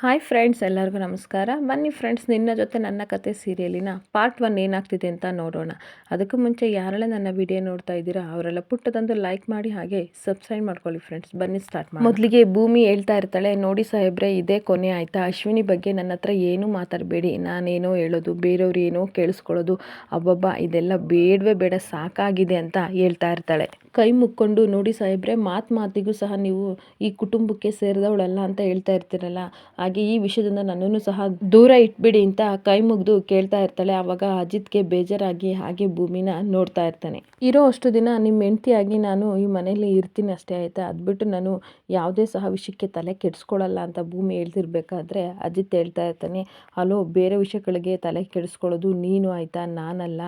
Hi friends ಎಲ್ಲರಿಗೂ ನಮಸ್ಕಾರ. ಬನ್ನಿ ಫ್ರೆಂಡ್ಸ್ ನಿನ್ನ ಜೊತೆ ನನ್ನ ಕತೆ ಸೀರಿಯಲಿನ ಪಾರ್ಟ್ ಒನ್ ಏನಾಗ್ತಿದೆ ಅಂತ ನೋಡೋಣ. ಅದಕ್ಕೂ ಮುಂಚೆ ಯಾರೆಲ್ಲ ನನ್ನ ವಿಡಿಯೋ ನೋಡ್ತಾ ಇದ್ದೀರಾ, ಅವರೆಲ್ಲ ಪುಟ್ಟದೊಂದು ಲೈಕ್ ಮಾಡಿ ಹಾಗೆ ಸಬ್ಸ್ಕ್ರೈಬ್ ಮಾಡ್ಕೊಳ್ಳಿ ಫ್ರೆಂಡ್ಸ್ ಬನ್ನಿ ಸ್ಟಾರ್ಟ್ ಮಾಡಿ ಮೊದಲಿಗೆ ಭೂಮಿ ಹೇಳ್ತಾ ಇರ್ತಾಳೆ, ನೋಡಿ ಸಾಹೇಬ್ರೆ, ಇದೇ ಕೊನೆ ಆಯ್ತಾ? ಅಶ್ವಿನಿ ಬಗ್ಗೆ ನನ್ನ ಹತ್ರ ಏನೂ ಮಾತಾಡಬೇಡಿ. ನಾನೇನೋ ಹೇಳೋದು, ಬೇರೆಯವ್ರು ಏನೋ ಕೇಳಿಸ್ಕೊಳ್ಳೋದು, ಅಬ್ಬಬ್ಬ, ಇದೆಲ್ಲ ಬೇಡವೇ ಬೇಡ, ಸಾಕಾಗಿದೆ ಅಂತ ಹೇಳ್ತಾ ಇರ್ತಾಳೆ. ಕೈ ಮುಕ್ಕೊಂಡು, ನೋಡಿ ಸಾಹೇಬ್ರೆ, ಮಾತು ಮಾತಿಗೂ ಸಹ ನೀವು ಈ ಕುಟುಂಬಕ್ಕೆ ಸೇರಿದವಳಲ್ಲ ಅಂತ ಹೇಳ್ತಾ ಇರ್ತೀರಲ್ಲ. ಹಾಗೆ ಈ ವಿಷಯದಿಂದ ನನ್ನನ್ನು ಸಹ ದೂರ ಇಟ್ಬಿಡಿ ಅಂತ ಕೈ ಮುಗಿದು ಕೇಳ್ತಾ ಇರ್ತಾಳೆ. ಆವಾಗ ಅಜಿತ್ಗೆ ಬೇಜಾರಾಗಿ ಹಾಗೆ ಭೂಮಿನ ನೋಡ್ತಾ ಇರ್ತಾನೆ. ಇರೋ ಅಷ್ಟು ದಿನ ನಿಮ್ಮ ಹೆಂಡತಿಯಾಗಿ ನಾನು ಈ ಮನೆಯಲ್ಲಿ ಇರ್ತೀನಿ ಅಷ್ಟೇ ಆಯ್ತಾ? ಅದ್ಬಿಟ್ಟು ನಾನು ಯಾವುದೇ ಸಹ ವಿಷಯಕ್ಕೆ ತಲೆ ಕೆಡಿಸ್ಕೊಳ್ಳಲ್ಲ ಅಂತ ಭೂಮಿ ಹೇಳ್ತಿರ್ಬೇಕಾದ್ರೆ ಅಜಿತ್ ಹೇಳ್ತಾ ಇರ್ತಾನೆ, ಹಲೋ, ಬೇರೆ ವಿಷಯಗಳಿಗೆ ತಲೆ ಕೆಡಿಸ್ಕೊಳ್ಳೋದು ನೀನು ಆಯಿತಾ? ನಾನಲ್ಲ.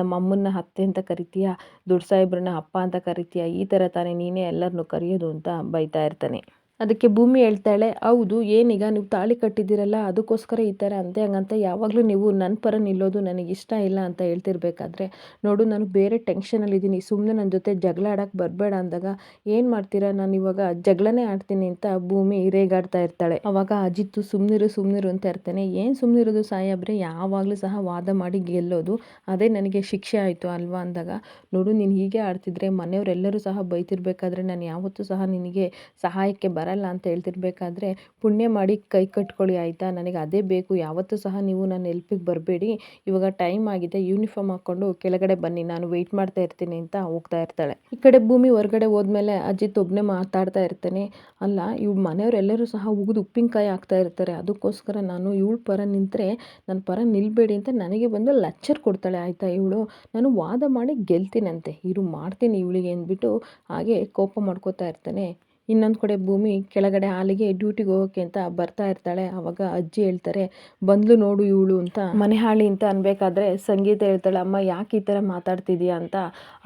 ನಮ್ಮ ಅಮ್ಮನ್ನ ಅತ್ತೆ ಅಂತ ಕರಿತೀಯ? ದುಡ್ಡು ಸಾಹೇಬ್ರನ್ನ ಅಪ್ಪ ಅಂತ ಕರಿತೀಯ? ಈ ಥರ ತಾನೇ ನೀನೇ ಎಲ್ಲರನ್ನೂ ಕರೆಯೋದು ಅಂತ ಬೈತಾ ಇರ್ತಾನೆ. ಅದಕ್ಕೆ ಭೂಮಿ ಹೇಳ್ತಾಳೆ, ಹೌದು, ಏನೀಗ ನೀವು ತಾಳಿ ಕಟ್ಟಿದ್ದೀರಲ್ಲ, ಅದಕ್ಕೋಸ್ಕರ ಈ ಥರ ಅಂತೆ, ಹಂಗಂತ, ಯಾವಾಗಲೂ ನೀವು ನನ್ನ ಪರ ನಿಲ್ಲೋದು ನನಗೆ ಇಷ್ಟ ಇಲ್ಲ ಅಂತ ಹೇಳ್ತಿರ್ಬೇಕಾದ್ರೆ, ನೋಡು, ನಾನು ಬೇರೆ ಟೆನ್ಷನಲ್ಲಿದ್ದೀನಿ ಸುಮ್ಮನೆ ನನ್ನ ಜೊತೆ ಜಗಳ ಆಡೋಕ್ಕೆ ಬರಬೇಡ ಅಂದಾಗ ಏನು ಮಾಡ್ತೀರಾ? ನಾನು ಇವಾಗ ಜಗಳನೇ ಆಡ್ತೀನಿ ಅಂತ ಭೂಮಿ ರೇಗಾಡ್ತಾ ಇರ್ತಾಳೆ. ಅವಾಗ ಅಜಿತ್ತು ಸುಮ್ಮನಿರು ಸುಮ್ಮನಿರು ಅಂತ ಇರ್ತಾನೆ. ಏನು ಸುಮ್ಮನಿರೋದು ಸಾಯಬ್ರೆ? ಯಾವಾಗಲೂ ಸಹ ವಾದ ಮಾಡಿ ಗೆಲ್ಲೋದು, ಅದೇ ನನಗೆ ಶಿಕ್ಷೆ ಆಯಿತು ಅಲ್ವಾ? ಅಂದಾಗ, ನೋಡು, ನೀನು ಹೀಗೆ ಆಡ್ತಿದ್ರೆ ಮನೆಯವರೆಲ್ಲರೂ ಸಹ ಬೈತಿರ್ಬೇಕಾದ್ರೆ ನಾನು ಯಾವತ್ತೂ ಸಹ ನಿನಗೆ ಸಹಾಯಕ್ಕೆ ಬರಲ್ಲ ಅಂತ ಹೇಳ್ತಿರ್ಬೇಕಾದ್ರೆ ಪುಣ್ಯ ಮಾಡಿ ಕೈ ಕಟ್ಕೊಳ್ಳಿ ಆಯಿತಾ? ನನಗೆ ಅದೇ ಬೇಕು, ಯಾವತ್ತೂ ಸಹ ನೀವು ನನ್ನ ಎಲ್ಪಿಗೆ ಬರಬೇಡಿ. ಇವಾಗ ಟೈಮ್ ಆಗಿದೆ, ಯೂನಿಫಾರ್ಮ್ ಹಾಕ್ಕೊಂಡು ಕೆಳಗಡೆ ಬನ್ನಿ, ನಾನು ವೆಯ್ಟ್ ಮಾಡ್ತಾ ಇರ್ತೀನಿ ಅಂತ ಹೋಗ್ತಾ ಇರ್ತಾಳೆ. ಈ ಕಡೆ ಭೂಮಿ ಹೊರಗಡೆ ಹೋದ್ಮೇಲೆ ಅಜಿತ್ ಒಬ್ಬನೇ ಮಾತಾಡ್ತಾ ಇರ್ತೇನೆ. ಅಲ್ಲ ಇವ್ ಮನೆಯವರೆಲ್ಲರೂ ಸಹ ಉಗಿದು ಉಪ್ಪಿನಕಾಯಿ ಹಾಕ್ತಾ ಇರ್ತಾರೆ. ಅದಕ್ಕೋಸ್ಕರ ನಾನು ಇವಳು ಪರ ನಿಂತರೆ ನನ್ನ ಪರ ನಿಲ್ಬೇಡಿ ಅಂತ ನನಗೆ ಬಂದು ಲಚ್ಚರ್ ಕೊಡ್ತಾಳೆ ಆಯಿತಾ ಇವಳು. ನಾನು ವಾದ ಮಾಡಿ ಗೆಲ್ತೀನಂತೆ, ಇರು ಮಾಡ್ತೀನಿ ಇವಳಿಗೆ ಅಂದ್ಬಿಟ್ಟು ಹಾಗೆ ಕೋಪ ಮಾಡ್ಕೋತಾ ಇರ್ತಾನೆ. ಇನ್ನೊಂದು ಕಡೆ ಭೂಮಿ ಕೆಳಗಡೆ ಹಾಲಿಗೆ ಡ್ಯೂಟಿಗೆ ಹೋಗೋಕ್ಕೆ ಅಂತ ಬರ್ತಾ ಇರ್ತಾಳೆ. ಅವಾಗ ಅಜ್ಜಿ ಹೇಳ್ತಾರೆ, ಬಂದ್ಲು ನೋಡು ಇವಳು ಅಂತ. ಮನೆ ಹಾಳಿ ಅಂತ ಅನ್ಬೇಕಾದ್ರೆ ಸಂಗೀತ ಹೇಳ್ತಾಳೆ, ಅಮ್ಮ, ಯಾಕೆ ಈ ಥರ ಮಾತಾಡ್ತಿದ್ಯಾ ಅಂತ.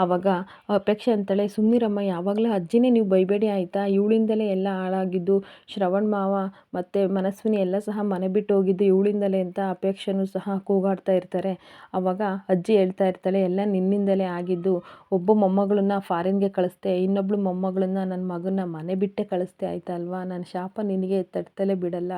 ಆವಾಗ ಅಪೇಕ್ಷೆ ಅಂತಾಳೆ ಸುಮ್ಮನಿರಮ್ಮ ಯಾವಾಗಲೂ ಅಜ್ಜಿನೇ ನೀವು ಬೈಬೇಡಿ ಆಯಿತಾ? ಇವಳಿಂದಲೇ ಎಲ್ಲ ಹಾಳಾಗಿದ್ದು, ಶ್ರವಣ್ ಮಾವ ಮತ್ತು ಮನಸ್ವಿನಿ ಎಲ್ಲ ಸಹ ಮನೆ ಬಿಟ್ಟು ಹೋಗಿದ್ದು ಇವಳಿಂದಲೇ ಅಂತ ಅಪೇಕ್ಷೆನೂ ಸಹ ಕೂಗಾಡ್ತಾ ಇರ್ತಾರೆ. ಆವಾಗ ಅಜ್ಜಿ ಹೇಳ್ತಾ ಇರ್ತಾಳೆ, ಎಲ್ಲ ನಿನ್ನಿಂದಲೇ ಆಗಿದ್ದು, ಒಬ್ಬ ಮೊಮ್ಮಗಳನ್ನ ಫಾರಿನ್ಗೆ ಕಳಿಸ್ದೆ, ಇನ್ನೊಬ್ಳು ಮೊಮ್ಮಗಳನ್ನ ನನ್ನ ಮಗನ ಮನೆ ಬಿಟ್ಟೆ ಕಳಿಸ್ದೆ ಆಯ್ತಾ ಅಲ್ವಾ ನನ್ನ ಶಾಪ ನಿನಗೆ ತಟ್ಟಲೇ ಬಿಡಲ್ಲ.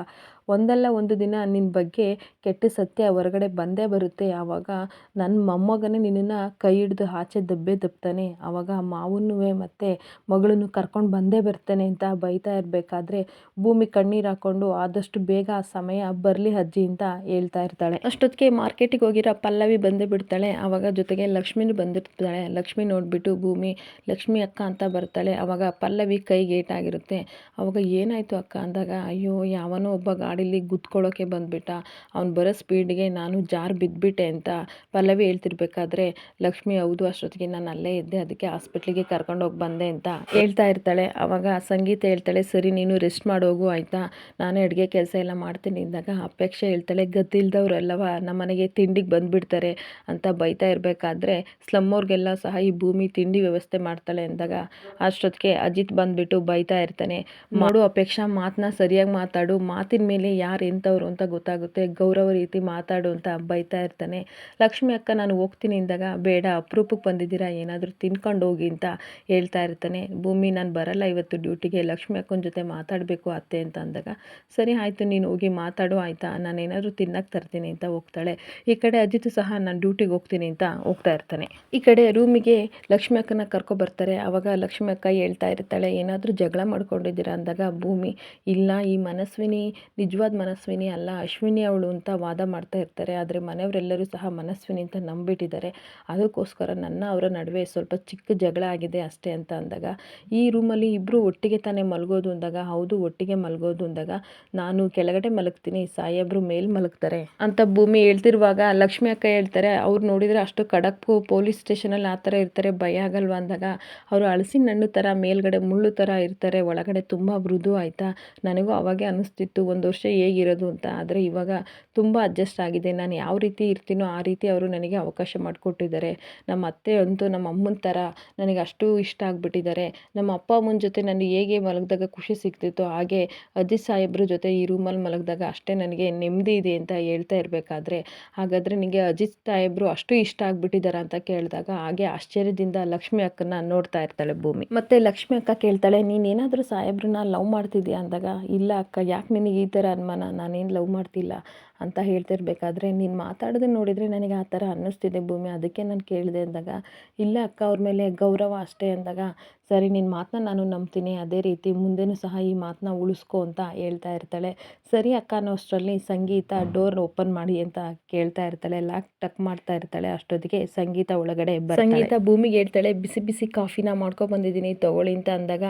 ಒಂದಲ್ಲ ಒಂದು ದಿನ ನಿನ್ನ ಬಗ್ಗೆ ಕೆಟ್ಟ ಸತ್ಯ ಹೊರಗಡೆ ಬಂದೇ ಬರುತ್ತೆ. ಆವಾಗ ನನ್ನ ಮೊಮ್ಮಗನೇ ನಿನ್ನನ್ನು ಕೈ ಹಿಡಿದು ಆಚೆ ದಬ್ಬೆ ದಬ್ತಾನೆ. ಆವಾಗ ಮಾವನ್ನೂ ಮತ್ತು ಮಗಳನ್ನು ಕರ್ಕೊಂಡು ಬಂದೇ ಬರ್ತಾನೆ ಅಂತ ಬೈತಾ ಇರಬೇಕಾದ್ರೆ ಭೂಮಿ ಕಣ್ಣೀರು ಹಾಕ್ಕೊಂಡು ಆದಷ್ಟು ಬೇಗ ಆ ಸಮಯ ಬರಲಿ ಅಜ್ಜಿ ಅಂತ ಹೇಳ್ತಾ ಇರ್ತಾಳೆ. ಅಷ್ಟೊತ್ತಿಗೆ ಮಾರ್ಕೆಟಿಗೆ ಹೋಗಿರೋ ಪಲ್ಲವಿ ಬಂದೇ ಬಿಡ್ತಾಳೆ. ಆವಾಗ ಜೊತೆಗೆ ಲಕ್ಷ್ಮಿನೂ ಬಂದಿರ್ತಾಳೆ. ಲಕ್ಷ್ಮಿ ನೋಡಿಬಿಟ್ಟು ಭೂಮಿ, ಲಕ್ಷ್ಮಿ ಅಕ್ಕ ಅಂತ ಬರ್ತಾಳೆ. ಆವಾಗ ಪಲ್ಲವಿ ಕೈಗೆ ಏಟಾಗಿರುತ್ತೆ ಅವಾಗ ಏನಾಯಿತು ಅಕ್ಕ ಅಂದಾಗ, ಅಯ್ಯೋ, ಯಾವನೋ ಒಬ್ಬ ಗಾಡೀಲಿ ಗುದ್ಕೊಳ್ಳೋಕ್ಕೆ ಬಂದುಬಿಟ್ಟ. ಅವ್ನು ಬರೋ ಸ್ಪೀಡ್ಗೆ ನಾನು ಜಾರ್ ಬಿದ್ದುಬಿಟ್ಟೆ ಅಂತ ಪಲ್ಲವಿ ಹೇಳ್ತಿರ್ಬೇಕಾದ್ರೆ, ಲಕ್ಷ್ಮಿ, ಹೌದು, ಅಷ್ಟೊತ್ತಿಗೆ ನಾನು ಅಲ್ಲೇ ಇದ್ದೆ, ಅದಕ್ಕೆ ಹಾಸ್ಪಿಟ್ಲಿಗೆ ಕರ್ಕೊಂಡೋಗಿ ಬಂದೆ ಅಂತ ಹೇಳ್ತಾ ಇರ್ತಾಳೆ. ಅವಾಗ ಸಂಗೀತ ಹೇಳ್ತಾಳೆ, ಸರಿ, ನೀನು ರೆಸ್ಟ್ ಮಾಡೋಗು ಆಯಿತಾ? ನಾನು ಅಡುಗೆ ಕೆಲಸ ಎಲ್ಲ ಮಾಡ್ತೀನಿ ಅಂದಾಗ ಅಪೇಕ್ಷೆ ಹೇಳ್ತಾಳೆ, ಗದ್ದಿಲ್ದವ್ರೆಲ್ಲವ ನಮ್ಮ ಮನೆಗೆ ತಿಂಡಿಗೆ ಬಂದುಬಿಡ್ತಾರೆ ಅಂತ ಬೈತಾ ಇರಬೇಕಾದ್ರೆ, ಸ್ಲಮ್ಮವ್ರಿಗೆಲ್ಲ ಸಹ ಈ ಭೂಮಿ ತಿಂಡಿ ವ್ಯವಸ್ಥೆ ಮಾಡ್ತಾಳೆ ಅಂದಾಗ, ಅಷ್ಟೊತ್ತಿಗೆ ಅಜಿತ್ ಬಂದುಬಿಟ್ಟು ಬೈತಾ ಇರ್ತಾನೆ. ಮಾಡು ಅಪೇಕ್ಷಾ ಮಾತನ್ನ ಸರಿಯಾಗಿ ಮಾತಾಡು. ಮಾತಿನ ಮೇಲೆ ಯಾರು ಎಂಥವ್ರು ಅಂತ ಗೊತ್ತಾಗುತ್ತೆ. ಗೌರವ ರೀತಿ ಮಾತಾಡು ಅಂತ ಬೈತಾ ಇರ್ತಾನೆ. ಲಕ್ಷ್ಮಿ ಅಕ್ಕ ನಾನು ಹೋಗ್ತೀನಿ ಅಂದಾಗ ಬೇಡ ಅಪರೂಪಕ್ಕೆ ಬಂದಿದ್ದೀರಾ? ಏನಾದರೂ ತಿನ್ಕೊಂಡು ಹೋಗಿ ಅಂತ ಹೇಳ್ತಾ ಇರ್ತಾನೆ. ಭೂಮಿ ನಾನು ಬರಲ್ಲ ಇವತ್ತು ಡ್ಯೂಟಿಗೆ. ಲಕ್ಷ್ಮಿ ಅಕ್ಕನ ಜೊತೆ ಮಾತಾಡಬೇಕು ಅತ್ತೆ ಅಂತ ಅಂದಾಗ ಸರಿ ಆಯಿತು ನೀನು ಹೋಗಿ ಮಾತಾಡು ಆಯಿತಾ? ನಾನು ಏನಾದರೂ ತಿನ್ನಕ್ಕೆ ತರ್ತೀನಿ ಅಂತ ಹೋಗ್ತಾಳೆ. ಈ ಕಡೆ ಅಜಿತ್ ಸಹ ನಾನು ಡ್ಯೂಟಿಗೆ ಹೋಗ್ತೀನಿ ಅಂತ ಹೋಗ್ತಾ ಇರ್ತಾನೆ. ಈ ಕಡೆ ರೂಮಿಗೆ ಲಕ್ಷ್ಮಿ ಅಕ್ಕನ ಕರ್ಕೊಬರ್ತಾರೆ ಆವಾಗ ಲಕ್ಷ್ಮಿ ಅಕ್ಕ ಹೇಳ್ತಾ ಇರ್ತಾಳೆ ಏನಾದರೂ ಜಗಳ ಮಾಡ್ಕೊಂಡಿದ್ದೀರಾ ಅಂದಾಗ, ಭೂಮಿ, ಇಲ್ಲ, ಈ ಮನಸ್ವಿನಿ, ನಿಜವಾದ ಮನಸ್ವಿನಿ ಅಲ್ಲ, ಅಶ್ವಿನಿ ಅವಳು ಅಂತ ವಾದ ಮಾಡ್ತಾ ಇರ್ತಾರೆ. ಆದರೆ ಮನೆಯವರೆಲ್ಲರೂ ಸಹ ಮನಸ್ವಿನಿ ಅಂತ ನಂಬಿಟ್ಟಿದ್ದಾರೆ. ಅದಕ್ಕೋಸ್ಕರ ನನ್ನ ಅವರ ನಡುವೆ ಸ್ವಲ್ಪ ಚಿಕ್ಕ ಜಗಳ ಆಗಿದೆ ಅಷ್ಟೇ ಅಂತ ಅಂದಾಗ, ಈ ರೂಮಲ್ಲಿ ಇಬ್ಬರು ಒಟ್ಟಿಗೆ ತಾನೇ ಮಲಗೋದು ಅಂದಾಗ, ಹೌದು, ಒಟ್ಟಿಗೆ ಮಲಗೋದು ಅಂದಾಗ, ನಾನು ಕೆಳಗಡೆ ಮಲಗ್ತೀನಿ ಸಾಹೇಬ್ರು ಮೇಲ್ ಮಲಗ್ತಾರೆ ಅಂತ ಭೂಮಿ ಹೇಳ್ತಿರುವಾಗ ಲಕ್ಷ್ಮಿ ಅಕ್ಕ ಹೇಳ್ತಾರೆ, ಅವ್ರು ನೋಡಿದರೆ ಅಷ್ಟು ಕಡಕ್ಕು ಪೊಲೀಸ್ ಸ್ಟೇಷನಲ್ಲಿ ಆ ಥರ ಇರ್ತಾರೆ, ಭಯ ಆಗಲ್ವಾ ಅಂದಾಗ, ಅವರು ಅಳಸಿನ ಹಣ್ಣು ಥರ, ಮೇಲ್ಗಡೆ ಮುಳ್ಳು ಥರ ಇರ್ತಾರೆ, ಒಳಗಡೆ ತುಂಬ ಮೃದು ಆಯಿತಾ? ನನಗೂ ಅವಾಗೆ ಅನ್ನಿಸ್ತಿತ್ತು ಒಂದು ವರ್ಷ ಹೇಗಿರೋದು ಅಂತ. ಆದರೆ ಇವಾಗ ತುಂಬ ಅಡ್ಜಸ್ಟ್ ಆಗಿದೆ. ನಾನು ಯಾವ ರೀತಿ ಇರ್ತೀನೋ ಆ ರೀತಿ ಅವರು ನನಗೆ ಅವಕಾಶ ಮಾಡಿಕೊಟ್ಟಿದ್ದಾರೆ. ನಮ್ಮ ಅತ್ತೆ ಅಂತೂ ನಮ್ಮ ಅಮ್ಮನ ಥರ ನನಗೆ ಅಷ್ಟು ಇಷ್ಟ ಆಗಿಬಿಟ್ಟಿದ್ದಾರೆ. ನಮ್ಮ ಅಪ್ಪ ಅಮ್ಮನ ಜೊತೆ ನಾನು ಹೇಗೆ ಮಲಗಿದಾಗ ಖುಷಿ ಸಿಗ್ತಿತ್ತು, ಹಾಗೆ ಅಜಿತ್ ಸಾಹೇಬ್ರ ಜೊತೆ ಈ ರೂಮಲ್ಲಿ ಮಲಗಿದಾಗ ಅಷ್ಟೇ ನನಗೆ ನೆಮ್ಮದಿ ಇದೆ ಅಂತ ಹೇಳ್ತಾ ಇರಬೇಕಾದ್ರೆ. ಹಾಗಾದರೆ ನಿಮಗೆ ಅಜಿತ್ ಸಾಹೇಬ್ರು ಅಷ್ಟು ಇಷ್ಟ ಆಗಿಬಿಟ್ಟಿದ್ದಾರೆ ಅಂತ ಕೇಳಿದಾಗ, ಹಾಗೆ ಆಶ್ಚರ್ಯದಿಂದ ಲಕ್ಷ್ಮಿ ಅಕ್ಕನ ನೋಡ್ತಾ ಇರ್ತಾಳೆ ಭೂಮಿ. ಮತ್ತೆ ಲಕ್ಷ್ಮಿ ಅಕ್ಕ ಕೇಳ್ತಾಳೆ ನೀನು ನೀನೇನಾದರೂ ಸಾಹೇಬ್ರನ್ನ ಲವ್ ಮಾಡ್ತಿದ್ಯಾ ಅಂದಾಗ, ಇಲ್ಲ ಅಕ್ಕ, ಯಾಕೆ ನಿನಗೆ ಈ ಥರ ಅನುಮಾನ? ನಾನೇನು ಲವ್ ಮಾಡ್ತಿಲ್ಲ. ಅಂತ ಹೇಳ್ತಿರ್ಬೇಕಾದ್ರೆ, ನೀನು ಮಾತಾಡೋದನ್ನ ನೋಡಿದರೆ ನನಗೆ ಆ ಥರ ಅನ್ನಿಸ್ತಿದೆ ಭೂಮಿ. ಅದಕ್ಕೆ ನಾನು ಕೇಳಿದೆ ಅಂದಾಗ, ಇಲ್ಲ ಅಕ್ಕ, ಅವ್ರ ಮೇಲೆ ಗೌರವ ಅಷ್ಟೇ ಅಂದಾಗ, ಸರಿ ನಿನ್ನ ಮಾತನ್ನ ನಾನು ನಂಬ್ತೀನಿ, ಅದೇ ರೀತಿ ಮುಂದೆನೂ ಸಹ ಈ ಮಾತನ್ನ ಉಳಿಸ್ಕೊ ಅಂತ ಹೇಳ್ತಾ ಇರ್ತಾಳೆ. ಸರಿ ಅಕ್ಕ ಅನ್ನೋ ಅಷ್ಟರಲ್ಲಿ ಸಂಗೀತ ಡೋರ್ ಓಪನ್ ಮಾಡಿ ಅಂತ ಕೇಳ್ತಾ ಇರ್ತಾಳೆ. ಲಾಕ್ ಟಕ್ ಮಾಡ್ತಾ ಇರ್ತಾಳೆ. ಅಷ್ಟೊತ್ತಿಗೆ ಸಂಗೀತ ಒಳಗಡೆ ಸಂಗೀತ ಭೂಮಿಗೆ ಹೇಳ್ತಾಳೆ, ಬಿಸಿ ಬಿಸಿ ಕಾಫಿನ ಮಾಡ್ಕೊಂಡು ಬಂದಿದ್ದೀನಿ, ತಗೊಳ್ಳಿ ಅಂತ ಅಂದಾಗ,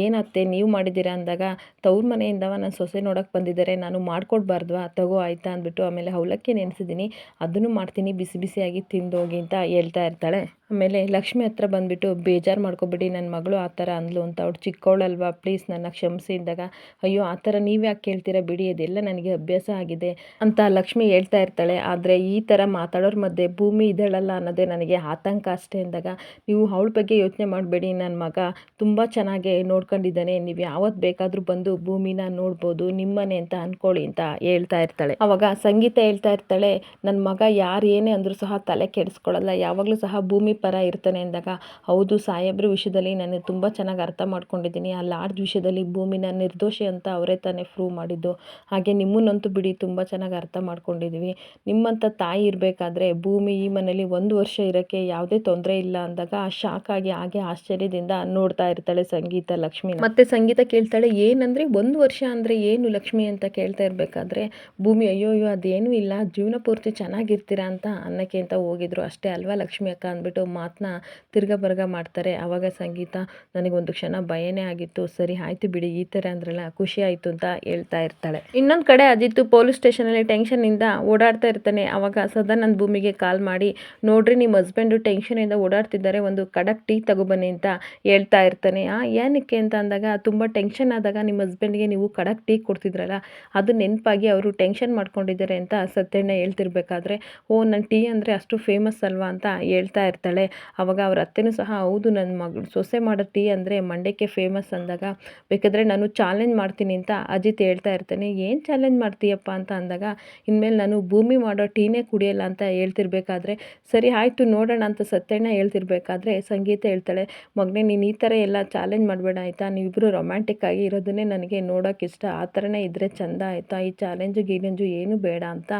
ಏನತ್ತೆ, ನೀವು ಮಾಡಿದ್ದೀರಾ? ಅಂದಾಗ, ತವ್ರ ಮನೆಯಿಂದವ ನಾನು ಸೊಸೆ ನೋಡೋಕೆ ಬಂದಿದ್ದಾರೆ, ನಾನು ಮಾಡ್ಕೊಡ್ಬಾರ್ದ್ವಾ? ತಗೋ, ಆಯಿತಾ? ಅಂದ್ಬಿಟ್ಟು ಆಮೇಲೆ ಅವಲಕ್ಕಿ ನೆನೆಸಿದ್ದೀನಿ. ಅದನ್ನು ಮಾಡ್ತೀನಿ. ಬಿಸಿ ಬಿಸಿಯಾಗಿ ತಿಂದೋಗಿ ಅಂತ ಹೇಳ್ತಾ ಇರ್ತಾಳೆ. ಆಮೇಲೆ ಲಕ್ಷ್ಮಿ ಹತ್ರ ಬಂದುಬಿಟ್ಟು ಬೇಜಾರು ಮಾಡ್ಕೊಬೇಡಿ. ನನ್ನ ಮಗಳು ಆ ಥರ ಅಂದ್ಲು ಅಂತ ಅವ್ಳು ಚಿಕ್ಕವಳಲ್ವಾ ಪ್ಲೀಸ್ ನನ್ನ ಕ್ಷಮಿಸಿ ಇದ್ದಾಗ ಅಯ್ಯೋ, ಆ ಥರ ನೀವು ಯಾಕೆ ಕೇಳ್ತೀರಾ ಬಿಡಿ. ಅದೆಲ್ಲ ನನಗೆ ಅಭ್ಯಾಸ ಆಗಿದೆ ಅಂತ ಲಕ್ಷ್ಮಿ ಹೇಳ್ತಾ ಇರ್ತಾಳೆ. ಆದರೆ ಈ ಥರ ಮಾತಾಡೋರ ಮಧ್ಯೆ ಭೂಮಿ ಇದಳಲ್ಲ ಅನ್ನೋದೇ ನನಗೆ ಆತಂಕ ಅಷ್ಟೇ ಅಂದಾಗ, ನೀವು ಅವಳ ಬಗ್ಗೆ ಯೋಚನೆ ಮಾಡಬೇಡಿ. ನನ್ನ ಮಗ ತುಂಬ ಚೆನ್ನಾಗಿ ನೋಡ್ಕೊಂಡಿದ್ದಾನೆ. ನೀವು ಯಾವತ್ತು ಬೇಕಾದರೂ ಬಂದು ಭೂಮಿನ ನೋಡ್ಬೋದು. ನಿಮ್ಮನೆ ಅಂತ ಅಂದ್ಕೊಳ್ಳಿ ಅಂತ ಹೇಳ್ತಾ ಇರ್ತಾಳೆ. ಅವಾಗ ಸಂಗೀತ ಹೇಳ್ತಾ ಇರ್ತಾಳೆ ನನ್ನ ಮಗ ಯಾರು ಏನೇ ಅಂದರೂ ಸಹ ತಲೆ ಕೆಡಿಸ್ಕೊಳ್ಳಲ್ಲ ಯಾವಾಗಲೂ ಸಹ ಭೂಮಿ ಪರ ಇರ್ತಾನೆ ಅಂದಾಗ, ಹೌದು ಸಾಹೇಬ್ರ ವಿಷಯದಲ್ಲಿ ನಾನು ತುಂಬ ಚೆನ್ನಾಗಿ ಅರ್ಥ ಮಾಡ್ಕೊಂಡಿದ್ದೀನಿ, ಆ ಲಾಡ್ಜ್ ವಿಷಯದಲ್ಲಿ ಭೂಮಿನ ನಿರ್ದೋಷಿ ಅಂತ ಅವರೇ ತಾನೇ ಪ್ರೂವ್ ಮಾಡಿದ್ದು. ಹಾಗೆ ನಿಮ್ಮನ್ನಂತೂ ಬಿಡಿ, ತುಂಬ ಚೆನ್ನಾಗಿ ಅರ್ಥ ಮಾಡ್ಕೊಂಡಿದ್ದೀವಿ ನಿಮ್ಮಂಥ ತಾಯಿ ಇರಬೇಕಾದ್ರೆ ಭೂಮಿ ಈ ಮನೇಲಿ ಒಂದು ವರ್ಷ ಇರೋಕ್ಕೆ ಯಾವುದೇ ತೊಂದರೆ ಇಲ್ಲ ಅಂದಾಗ ಶಾಕ್ ಆಗಿ ಹಾಗೆ ಆಶ್ಚರ್ಯದಿಂದ ನೋಡ್ತಾ ಇರ್ತಾಳೆ ಸಂಗೀತ ಲಕ್ಷ್ಮಿ ಮತ್ತೆ ಸಂಗೀತ ಕೇಳ್ತಾಳೆ, ಏನಂದರೆ ಒಂದು ವರ್ಷ ಅಂದರೆ ಏನು ಲಕ್ಷ್ಮಿ ಅಂತ ಕೇಳ್ತಾ ಇರಬೇಕಾದ್ರೆ, ಭೂಮಿ ಅಯ್ಯೋ ಅಯ್ಯೋ, ಅದೇನೂ ಇಲ್ಲ. ಜೀವನ ಪೂರ್ತಿ ಚೆನ್ನಾಗಿರ್ತೀರಾ ಅಂತ ಅನ್ನಕ್ಕೆ ಅಂತ ಹೋಗಿದ್ರು. ಅಷ್ಟೇ ಅಲ್ವಾ ಲಕ್ಷ್ಮಿ ಅಕ್ಕ ಅಂದ್ಬಿಟ್ಟು ಮಾತನ್ನ ತಿರ್ಗ ಬರ್ಗ ಮಾಡ್ತಾರೆ. ಆವಾಗ ಸಂಗೀತ, ನನಗೊಂದು ಕ್ಷಣ ಭಯನೇ ಆಗಿತ್ತು. ಸರಿ, ಆಯಿತು ಬಿಡಿ. ಈ ಥರ ಅಂದ್ರಲ್ಲ ಖುಷಿ ಆಯಿತು ಅಂತ ಹೇಳ್ತಾ ಇರ್ತಾಳೆ. ಇನ್ನೊಂದು ಕಡೆ ಅಜಿತ್ತು ಪೊಲೀಸ್ ಸ್ಟೇಷನಲ್ಲಿ ಟೆನ್ಷನಿಂದ ಓಡಾಡ್ತಾ ಇರ್ತಾನೆ. ಆವಾಗ ಸದಾನಂದ್ ಭೂಮಿಗೆ ಕಾಲ್ ಮಾಡಿ, ನೋಡ್ರಿ ನಿಮ್ಮ ಹಸ್ಬೆಂಡು ಟೆನ್ಷನಿಂದ ಓಡಾಡ್ತಿದ್ದಾರೆ. ಒಂದು ಕಡಕ್ ಟೀ ತಗೊಬನ್ನಿ ಅಂತ ಹೇಳ್ತಾ ಇರ್ತಾನೆ. ಆ ಏನಕ್ಕೆ ಅಂತ ಅಂದಾಗ, ತುಂಬ ಟೆನ್ಷನ್ ಆದಾಗ ನಿಮ್ಮ ಹಸ್ಬೆಂಡ್ಗೆ ನೀವು ಕಡಕ್ ಟೀ ಕೊಡ್ತಿದ್ರಲ್ಲ, ಅದು ನೆನಪಾಗಿ ಅವರು ಟೆನ್ಷನ್ ಮಾಡ್ಕೊಂಡಿದ್ದಾರೆ ಅಂತ ಸತ್ಯಣ್ಣ ಹೇಳ್ತಿರ್ಬೇಕಾದ್ರೆ, ಓ ನನ್ನ ಟೀ ಅಂದರೆ ಅಷ್ಟು ಫೇಮಸ್ ಅಲ್ವಾ? ಅಂತ ಹೇಳ್ತಾ ಇರ್ತಾಳೆ. ಅವಾಗ ಅವ್ರ ಅತ್ತೆನೂ ಸಹ, ಹೌದು ನನ್ನ ಮಗಳು ಸೊಸೆ ಮಾಡೋ ಟೀ ಅಂದರೆ ಮಂಡ್ಯಕ್ಕೆ ಫೇಮಸ್ ಅಂದಾಗ, ಬೇಕಾದರೆ ನಾನು ಚಾಲೆಂಜ್ ಮಾಡ್ತೀನಿ ಅಂತ ಅಜಿತ್ ಹೇಳ್ತಾ ಇರ್ತಾನೆ. ಏನು ಚಾಲೆಂಜ್ ಮಾಡ್ತೀಯಪ್ಪ? ಅಂತ ಅಂದಾಗ, ಇನ್ಮೇಲೆ ನಾನು ಭೂಮಿ ಮಾಡೋ ಟೀನೇ ಕುಡಿಯಲ್ಲ ಅಂತ ಹೇಳ್ತಿರ್ಬೇಕಾದ್ರೆ, ಸರಿ, ಆಯಿತು, ನೋಡೋಣ ಅಂತ ಸತ್ಯಣ್ಣ ಹೇಳ್ತಿರ್ಬೇಕಾದ್ರೆ ಸಂಗೀತ ಹೇಳ್ತಾಳೆ. ಮಗನೇ, ನೀನು ಈ ಥರ ಎಲ್ಲ ಚಾಲೆಂಜ್ ಮಾಡಬೇಡ ಆಯಿತಾ? ನೀವಿಬ್ಬರು ರೊಮ್ಯಾಂಟಿಕ್ ಆಗಿ ಇರೋದನ್ನೇ ನನಗೆ ನೋಡೋಕೆ ಇಷ್ಟ ಆ ಥರನೇ ಇದ್ದರೆ ಚಂದ ಆಯಿತಾ? ಈ ಚಾಲೆಂಜು ಗೀಲೆಂಜು ಏನು ಬೇಡ ಅಂತ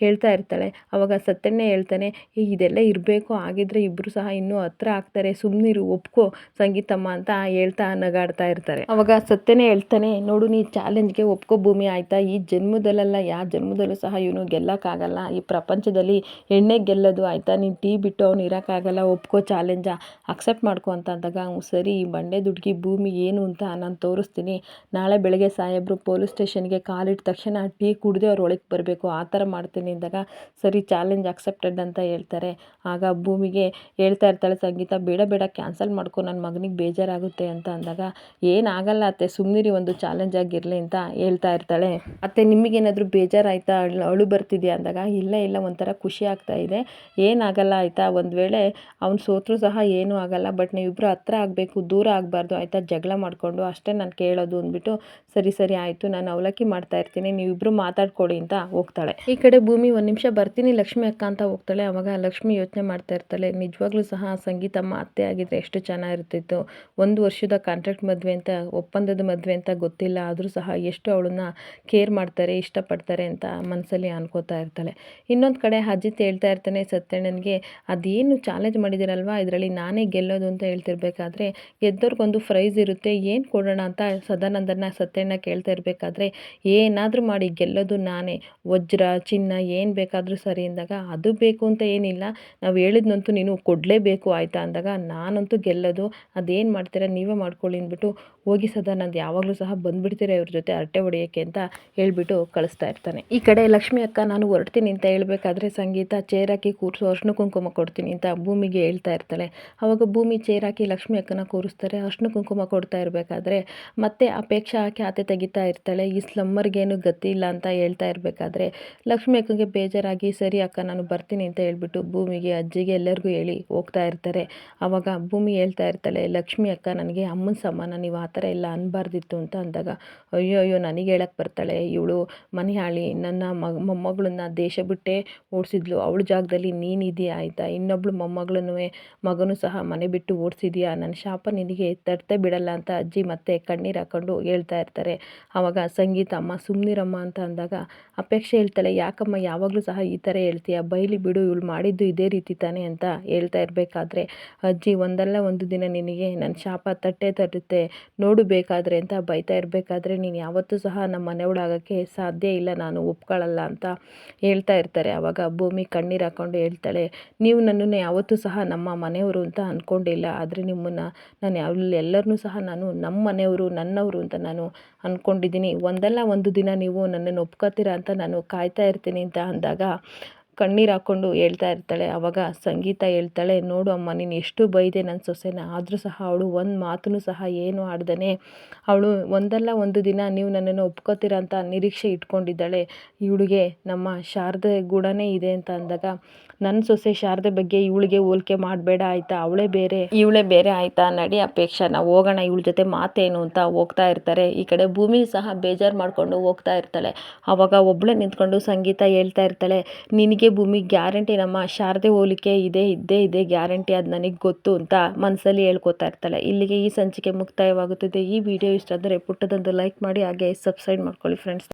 ಹೇಳ್ತಾ ಇರ್ತಾಳೆ. ಅವಾಗ ಸತ್ಯನೇ ಹೇಳ್ತಾನೆ ಇದೆಲ್ಲ ಇರಬೇಕು. ಆಗಿದ್ರೆ ಇಬ್ಬರು ಸಹ ಇನ್ನೂ ಹತ್ರ ಆಗ್ತಾರೆ. ಸುಮ್ಮನಿರು ಒಪ್ಕೋ ಸಂಗೀತಮ್ಮ ಅಂತ ಹೇಳ್ತಾ ನಗಾಡ್ತಾ ಇರ್ತಾರೆ. ಅವಾಗ ಸತ್ಯನೇ ಹೇಳ್ತಾನೆ, ನೋಡು, ನೀ ಚಾಲೆಂಜ್ಗೆ ಒಪ್ಕೋ ಭೂಮಿ ಆಯ್ತಾ? ಈ ಜನ್ಮದಲ್ಲೆಲ್ಲ ಯಾವ ಜನ್ಮದಲ್ಲೂ ಸಹ ಇವನು ಗೆಲ್ಲಕ್ಕಾಗಲ್ಲ. ಈ ಪ್ರಪಂಚದಲ್ಲಿ ಎಣ್ಣೆ ಗೆಲ್ಲೋದು ಆಯ್ತಾ? ನೀನು ಟೀ ಬಿಟ್ಟು ಅವ್ನು ಇರೋಕ್ಕಾಗಲ್ಲ. ಒಪ್ಕೋ ಚಾಲೆಂಜ. ಅಕ್ಸೆಪ್ಟ್ ಮಾಡ್ಕೊ ಅಂತ ಅಂದಾಗ ಸರಿ, ಈ ಬಂಡೆ ದುಡ್ಗಿ ಭೂಮಿ ಏನು ಅಂತ ನಾನು ತೋರಿಸ್ತೀನಿ. ನಾಳೆ ಬೆಳಗ್ಗೆ ಸಾಹೇಬರು ಪೊಲೀಸ್ ಸ್ಟೇಷನ್ಗೆ ಕಾಲಿಟ್ಟ ತಕ್ಷಣ ಟೀ ಕುಡ್ದೆ ಅವ್ರ ಒಳಗೆ ಬರಬೇಕು, ಆ ಥರ ಮಾಡ್ತೀನಿ ಅಂದಾಗ ಸರಿ ಚಾಲೆಂಜ್ ಅಕ್ಸೆಪ್ಟೆಡ್ ಅಂತ ಹೇಳ್ತಾರೆ. ಆಗ ಭೂಮಿಗೆ ಹೇಳ್ತಾ ಇರ್ತಾಳೆ, ಸಂಗೀತ ಬೇಡ ಬೇಡ, ಕ್ಯಾನ್ಸಲ್ ಮಾಡ್ಕೊ ನನ್ನ ಮಗನಿಗೆ ಬೇಜಾರಾಗುತ್ತೆ ಅಂತ ಅಂದಾಗ ಏನಾಗಲ್ಲ ಅತ್ತೆ ಸುಮ್ಮನಿರಿ ಒಂದು ಚಾಲೆಂಜ್ ಆಗಿರಲಿ ಅಂತ ಹೇಳ್ತಾ ಇರ್ತಾಳೆ. ಅತ್ತೆ ನಿಮಗೇನಾದರೂ ಬೇಜಾರಾಯ್ತಾ? ಅಳು ಬರ್ತಿದ್ಯಾ? ಅಂದಾಗ, ಇಲ್ಲ ಇಲ್ಲ, ಒಂಥರ ಖುಷಿ ಆಗ್ತಾ ಇದೆ. ಏನಾಗಲ್ಲ ಆಯಿತಾ? ಒಂದು ವೇಳೆ ಅವ್ನು ಸೋತ್ರೂ ಸಹ ಏನೂ ಆಗಲ್ಲ, ಬಟ್ ನೀವಿಬ್ಬರು ಹತ್ರ ಆಗಬೇಕು, ದೂರ ಆಗಬಾರ್ದು, ಆಯಿತಾ? ಜಗಳ ಮಾಡಿಕೊಂಡು ಅಷ್ಟೇ ನಾನು ಕೇಳೋದು ಅಂದ್ಬಿಟ್ಟು, ಸರಿ ಸರಿ, ಆಯಿತು, ನಾನು ಅವಲಕ್ಕಿ ಮಾಡ್ತಾ ಇರ್ತೀನಿ ನೀವಿಬ್ಬರು ಮಾತಾಡ್ಕೊಳ್ಳಿ ಅಂತ ಹೋಗ್ತಾಳೆ. ಈ ಕಡೆ ಭೂಮಿ ಒಂದು ನಿಮಿಷ ಬರ್ತೀನಿ, ಲಕ್ಷ್ಮಿ ಅಕ್ಕ ಅಂತ ಹೋಗ್ತಾಳೆ. ಅವಾಗ ಲಕ್ಷ್ಮಿ ಯೋಚನೆ ಮಾಡ್ತಾ ಇರ್ತಾಳೆ, ನಿಜವಾಗ್ಲೂ ಸಹ ಸಂಗೀತಮ್ಮ ಅತ್ತೆ ಆಗಿದ್ರೆ ಎಷ್ಟು ಚೆನ್ನಾಗಿರ್ತಿತ್ತು. ಒಂದು ವರ್ಷದ ಕಾಂಟ್ರಾಕ್ಟ್ ಮದುವೆ ಅಂತ, ಒಪ್ಪಂದದ ಮದುವೆ ಅಂತ ಗೊತ್ತಿಲ್ಲ. ಆದರೂ ಸಹ ಎಷ್ಟು ಅವಳನ್ನ ಕೇರ್ ಮಾಡ್ತಾರೆ, ಇಷ್ಟಪಡ್ತಾರೆ ಅಂತ ಮನಸ್ಸಲ್ಲಿ ಅನ್ಕೋತಾ ಇರ್ತಾಳೆ. ಇನ್ನೊಂದು ಕಡೆ ಅಜಿತ್ ಹೇಳ್ತಾ ಇರ್ತಾನೆ ಸತ್ಯಣ್ಣನಿಗೆ, ಅದೇನು ಚಾಲೆಂಜ್ ಮಾಡಿದಿರಲ್ವಾ? ಇದರಲ್ಲಿ ನಾನೇ ಗೆಲ್ಲೋದು ಅಂತ ಹೇಳ್ತಿರ್ಬೇಕಾದ್ರೆ ಗೆದ್ದವ್ರಿಗೊಂದು ಪ್ರೈಸ್ ಇರುತ್ತೆ. ಏನು ಕೊಡೋಣ? ಅಂತ ಸದಾನಂದನ ಸತ್ಯಣ್ಣ ಕೇಳ್ತಾ ಇರಬೇಕಾದ್ರೆ, ಏನಾದರೂ ಮಾಡಿ, ಗೆಲ್ಲೋದು ನಾನೇ. ವಜ್ರ, ಚಿನ್ನ ಏನು ಬೇಕಾದರೂ ಸರಿ ಅಂದಾಗ ಅದು ಬೇಕು ಅಂತ ಏನಿಲ್ಲ. ನಾವು ಹೇಳಿದ್ನಂತೂ ನೀನು ಕೊಡಲೇಬೇಕು ಆಯಿತಾ ಅಂದಾಗ ನಾನಂತೂ ಗೆಲ್ಲೋದು. ಅದೇನು ಮಾಡ್ತೀರಾ ನೀವೇ ಮಾಡ್ಕೊಳ್ಳಿ ಅಂದ್ಬಿಟ್ಟು ಹೋಗಿ ಸದಾನಂದ್ ಯಾವಾಗಲೂ ಸಹ ಬಂದುಬಿಡ್ತೀರ ಇವ್ರ ಜೊತೆ ಹರಟೆ ಹೊಡೆಯೋಕ್ಕೆ ಅಂತ ಹೇಳಿಬಿಟ್ಟು ಕಳಿಸ್ತಾ ಇರ್ತಾನೆ. ಈ ಕಡೆ ಲಕ್ಷ್ಮಿ ಅಕ್ಕ ನಾನು ಹೊರಡ್ತೀನಿ ಅಂತ ಹೇಳಬೇಕಾದ್ರೆ ಸಂಗೀತ ಚೇರಾಕಿ ಕೂರಿಸು ಅರ್ಶಿನ ಕುಂಕುಮ ಕೊಡ್ತೀನಿ ಅಂತ ಭೂಮಿಗೆ ಹೇಳ್ತಾ ಇರ್ತಾಳೆ. ಅವಾಗ ಭೂಮಿ ಚೇರಾಕಿ ಲಕ್ಷ್ಮಿ ಅಕ್ಕನ ಕೂರಿಸ್ತಾರೆ. ಅರ್ಶಿನ ಕುಂಕುಮ ಕೊಡ್ತಾ ಇರಬೇಕಾದ್ರೆ ಮತ್ತೆ ಅಪೇಕ್ಷೆ ಹಾಕಿ ಆತೆ ತೆಗಿತಾ ಇರ್ತಾಳೆ. ಈ ಸ್ಲಮ್ಮರ್ಗೇನು ಗತಿ ಇಲ್ಲ ಅಂತ ಹೇಳ್ತಾ ಇರಬೇಕಾದ್ರೆ ಲಕ್ಷ್ಮಿ ಅಕ್ಕಂಗೆ ಬೇಜಾರಾಗಿ, ಸರಿ ಅಕ್ಕ, ನಾನು ಬರ್ತೀನಿ ಅಂತ ಹೇಳ್ಬಿಟ್ಟು ಭೂಮಿಗೆ, ಅಜ್ಜಿಗೆ ಎಲ್ಲರಿಗೂ ಹೇಳಿ ಹೋಗ್ತಾ ಇರ್ತಾರೆ. ಆವಾಗ ಭೂಮಿ ಹೇಳ್ತಾ ಇರ್ತಾಳೆ, ಲಕ್ಷ್ಮಿ ಅಕ್ಕ, ನನಗೆ ಅಮ್ಮನ ಸಮಾನ, ನೀವು ಆ ಥರ ಎಲ್ಲ ಅನ್ಬಾರ್ದಿತ್ತು ಅಂತ ಅಂದಾಗ, ಅಯ್ಯೋ ಅಯ್ಯೋ, ನನಗೆ ಹೇಳಕ್ಕೆ ಬರ್ತಾಳೆ. ಇವಳು ಮನೆಯಾಳಿ, ನನ್ನ ಮಗ, ಮೊಮ್ಮಗಳನ್ನ ದೇಶ ಬಿಟ್ಟೇ ಓಡಿಸಿದ್ಲು. ಅವಳ ಜಾಗದಲ್ಲಿ ನೀನಿದೆಯಾ ಆಯಿತಾ? ಇನ್ನೊಬ್ಳು ಮೊಮ್ಮಗಳನ್ನೂ, ಮಗನೂ ಸಹ ಮನೆ ಬಿಟ್ಟು ಓಡಿಸಿದ್ಯಾ? ನನ್ನ ಶಾಪ ನಿನಗೆ ತಟ್ಟೆ ಬಿಡಲ್ಲ ಅಂತ ಅಜ್ಜಿ ಮತ್ತೆ ಕಣ್ಣೀರು ಹಾಕೊಂಡು ಹೇಳ್ತಾ ಇರ್ತಾರೆ. ಆವಾಗ ಸಂಗೀತ, ಅಮ್ಮ ಸುಮ್ಮನಿರಮ್ಮ ಅಂತ ಅಂದಾಗ ಅಪೇಕ್ಷೆ ಹೇಳ್ತಾಳೆ ಯಾಕಮ್ಮ, ಯಾವಾಗಲೂ ಸಹ ಈ ಥರ ಹೇಳ್ತೀಯ? ಬೈಲಿ ಬಿಡು, ಇವಳು ಮಾಡಿದ್ದು ಇದೇ ರೀತಿ ತಾನೇ ಅಂತ ಹೇಳ್ತಾ ಇರಬೇಕಾದ್ರೆ, ಅಜ್ಜಿ, ಒಂದಲ್ಲ ಒಂದು ದಿನ ನಿನಗೆ ನನ್ನ ಶಾಪ ತಟ್ಟೆ ತಟ್ಟುತ್ತೆ, ನೋಡು ಬೇಕಾದರೆ ಅಂತ ಬೈತಾ ಇರಬೇಕಾದ್ರೆ, ನೀನು ಯಾವತ್ತೂ ಸಹ ನಮ್ಮ ಮನೆಯೊಳಾಗೋಕ್ಕೆ ಸಾಧ್ಯ ಇಲ್ಲ, ನಾನು ಒಪ್ಕೊಳ್ಳಲ್ಲ ಅಂತ ಹೇಳ್ತಾ ಇರ್ತಾರೆ. ಆವಾಗ ಭೂಮಿ ಕಣ್ಣೀರು ಹಾಕ್ಕೊಂಡು ಹೇಳ್ತಾಳೆ, ನೀವು ನನ್ನನ್ನು ಯಾವತ್ತೂ ಸಹ ನಮ್ಮ ಮನೆಯವರು ಅಂತ ಅಂದ್ಕೊಂಡಿಲ್ಲ ಆದರೆ ನಿಮ್ಮನ್ನು ನಾನು ಯಾವ ಎಲ್ಲರನ್ನೂ ಸಹ ನಾನು ನಮ್ಮ ಮನೆಯವರು, ನನ್ನವರು ಅಂತ ನಾನು ಅಂದ್ಕೊಂಡಿದ್ದೀನಿ ಒಂದಲ್ಲ ಒಂದು ದಿನ ನೀವು ನನ್ನನ್ನು ಒಪ್ಕೋತೀರ ಅಂತ ನಾನು ಕಾಯ್ತಾ ಇರ್ತೀನಿ ಅಂತ ಅಂದಾಗ ಕಣ್ಣೀರು ಹಾಕ್ಕೊಂಡು ಹೇಳ್ತಾ ಇರ್ತಾಳೆ. ಆವಾಗ ಸಂಗೀತ ಹೇಳ್ತಾಳೆ, ನೋಡು ಅಮ್ಮ, ನೀನು ಎಷ್ಟು ಬೈದೆ ನನ್ನ ಸೊಸೆನ. ಆದರೂ ಸಹ ಅವಳು ಒಂದು ಮಾತನ್ನು ಸಹ ಏನು ಆಡ್ದೇ ಅವಳು ಒಂದಲ್ಲ ಒಂದು ದಿನ ನೀವು ನನ್ನನ್ನು ಒಪ್ಕೋತೀರ ಅಂತ ನಿರೀಕ್ಷೆ ಇಟ್ಕೊಂಡಿದ್ದಾಳೆ. ಇವಳಿಗೆ ನಮ್ಮ ಶಾರದೆ ಗುಣನೇ ಇದೆ ಅಂತ ಅಂದಾಗ ನನ್ನ ಸೊಸೆ ಶಾರದೆ ಬಗ್ಗೆ ಇವಳಿಗೆ ಹೋಲಿಕೆ ಮಾಡಬೇಡ ಆಯ್ತಾ? ಅವಳೇ ಬೇರೆ. ಇವಳೇ ಬೇರೆ ಆಯ್ತಾ? ನಡಿ ಅಪೇಕ್ಷಾ ನಾವು ಹೋಗೋಣ, ಇವಳ ಜೊತೆ ಮಾತೇನು ಅಂತ ಹೋಗ್ತಾ ಇರ್ತಾರೆ. ಈ ಕಡೆ ಭೂಮಿ ಸಹ ಬೇಜಾರು ಮಾಡಿಕೊಂಡು ಹೋಗ್ತಾ ಇರ್ತಾಳೆ. ಆವಾಗ ಒಬ್ಬಳೇ ನಿಂತ್ಕೊಂಡು ಸಂಗೀತ ಹೇಳ್ತಾ ಇರ್ತಾಳೆ. ನಿನಗೆ ಭೂಮಿ ಗ್ಯಾರಂಟಿ ನಮ್ಮ ಶಾರದೆ ಹೋಲಿಕೆ ಇದೆ, ಇದ್ದೇ ಇದೆ ಗ್ಯಾರಂಟಿ, ಅದು ನನಗೆ ಗೊತ್ತು ಅಂತ ಮನಸ್ಸಲ್ಲಿ ಹೇಳ್ಕೊತಾ ಇರ್ತಾಳೆ. ಇಲ್ಲಿಗೆ ಈ ಸಂಚಿಕೆ ಮುಕ್ತಾಯವಾಗುತ್ತದೆ. ಈ ವಿಡಿಯೋ ಇಷ್ಟ ಆದರೆ ಪುಟ್ಟದೊಂದು ಲೈಕ್ ಮಾಡಿ, ಹಾಗೆ ಸಬ್ಸ್ಕ್ರೈಬ್ ಮಾಡ್ಕೊಳ್ಳಿ ಫ್ರೆಂಡ್ಸ್